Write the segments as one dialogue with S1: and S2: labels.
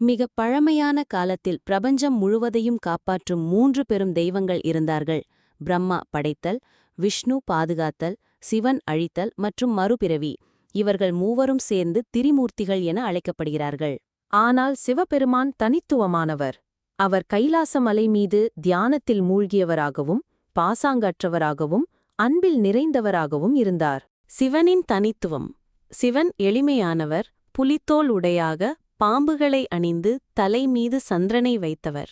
S1: மிக பழமையான காலத்தில் பிரபஞ்சம் முழுவதையும் காப்பாற்றும் மூன்று பெரும் தெய்வங்கள் இருந்தார்கள். பிரம்மா படைத்தல் விஷ்ணு பாதுகாத்தல் சிவன் அழித்தல் மற்றும் மறுபிறவி. இவர்கள் மூவரும் சேர்ந்து திரிமூர்த்திகள் என அழைக்கப்படுகிறார்கள்.
S2: ஆனால் சிவபெருமான் தனித்துவமானவர். அவர் கைலாச மலை மீது தியானத்தில் மூழ்கியவராகவும் பாசாங்கற்றவராகவும் அன்பில் நிறைந்தவராகவும் இருந்தார்.
S1: சிவனின் தனித்துவம். சிவன் எளிமையானவர் புலித்தோல் உடையாக பாம்புகளை அணிந்து தலை மீது சந்திரனை வைத்தவர்.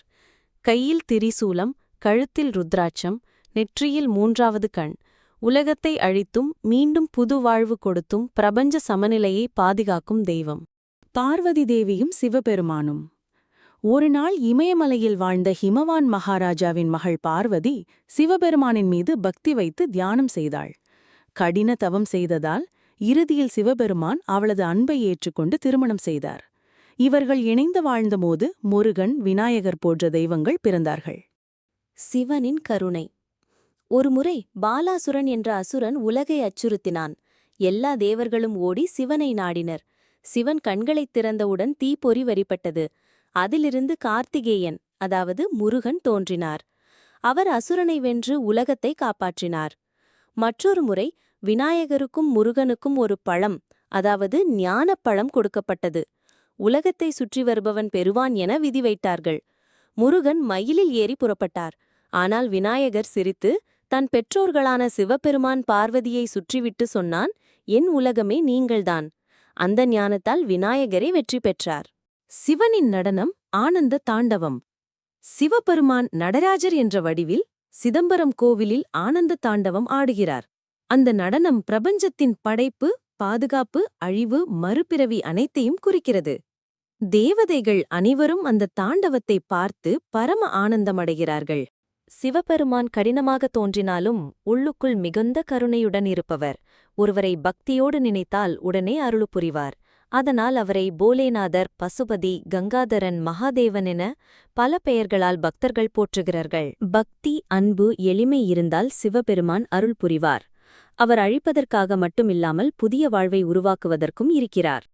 S1: கையில் திரிசூலம் கழுத்தில் ருத்ராட்சம் நெற்றியில் மூன்றாவது கண். உலகத்தை அழித்தும் மீண்டும் புது வாழ்வு கொடுத்தும் பிரபஞ்ச சமநிலையை பாதுகாக்கும் தெய்வம்.
S3: பார்வதி தேவியும் சிவபெருமானும். ஒருநாள் இமயமலையில் வாழ்ந்த ஹிமவான் மகாராஜாவின் மகள் பார்வதி சிவபெருமானின் மீது பக்தி வைத்து தியானம் செய்தாள். கடின தவம் செய்ததால் இறுதியில் சிவபெருமான் அவளது அன்பை ஏற்றுக்கொண்டு திருமணம் செய்தார். இவர்கள் இணைந்து வாழ்ந்தபோது முருகன் விநாயகர் போன்ற தெய்வங்கள் பிறந்தார்கள்.
S1: சிவனின் கருணை. ஒருமுறை பாலாசுரன் என்ற அசுரன் உலகை அச்சுறுத்தினான். எல்லா தேவர்களும் ஓடி சிவனை நாடினர். சிவன் கண்களைத் திறந்தவுடன் தீப்பொறி வரிப்பட்டது. அதிலிருந்து கார்த்திகேயன் அதாவது முருகன் தோன்றினார். அவர் அசுரனை வென்று உலகத்தை காப்பாற்றினார். மற்றொரு முறை விநாயகருக்கும் முருகனுக்கும் ஒரு பழம் அதாவது ஞானப்பழம் கொடுக்கப்பட்டது. உலகத்தை சுற்றி வருபவன் பெறுவான் என விதி வைத்தார்கள். முருகன் மயிலில் ஏறி புறப்பட்டார். ஆனால் விநாயகர் சிரித்து தன் பெற்றோர்களான சிவபெருமான் பார்வதியை சுற்றிவிட்டு சொன்னான் என் உலகமே நீங்கள்தான் அந்த ஞானத்தால் விநாயகரே வெற்றி பெற்றார்.
S2: சிவனின் நடனம் ஆனந்த தாண்டவம். சிவபெருமான் நடராஜர் என்ற வடிவில் சிதம்பரம் கோவிலில் ஆனந்த தாண்டவம் ஆடுகிறார். அந்த நடனம் பிரபஞ்சத்தின் படைப்பு பாதுகாப்பு அழிவு மறுபிறவி அனைத்தையும் குறிக்கிறது. தேவதைகள் அனைவரும் அந்த தாண்டவத்தை பார்த்து பரம ஆனந்தமடைகிறார்கள்.
S1: சிவபெருமான் கடினமாக தோன்றினாலும் உள்ளுக்குள் மிகுந்த கருணையுடன் இருப்பவர். ஒருவரை பக்தியோடு நினைத்தால் உடனே அருள் புரிவார். அதனால் அவரை போலேநாதர் பசுபதி கங்காதரன் மகாதேவன் என பல பெயர்களால் பக்தர்கள் போற்றுகிறார்கள். பக்தி அன்பு எளிமை இருந்தால் சிவபெருமான் அருள் புரிவார். அவர் அழிப்பதற்காக மட்டுமில்லாமல் புதிய வாழ்வை உருவாக்குவதற்கும் இருக்கிறார்.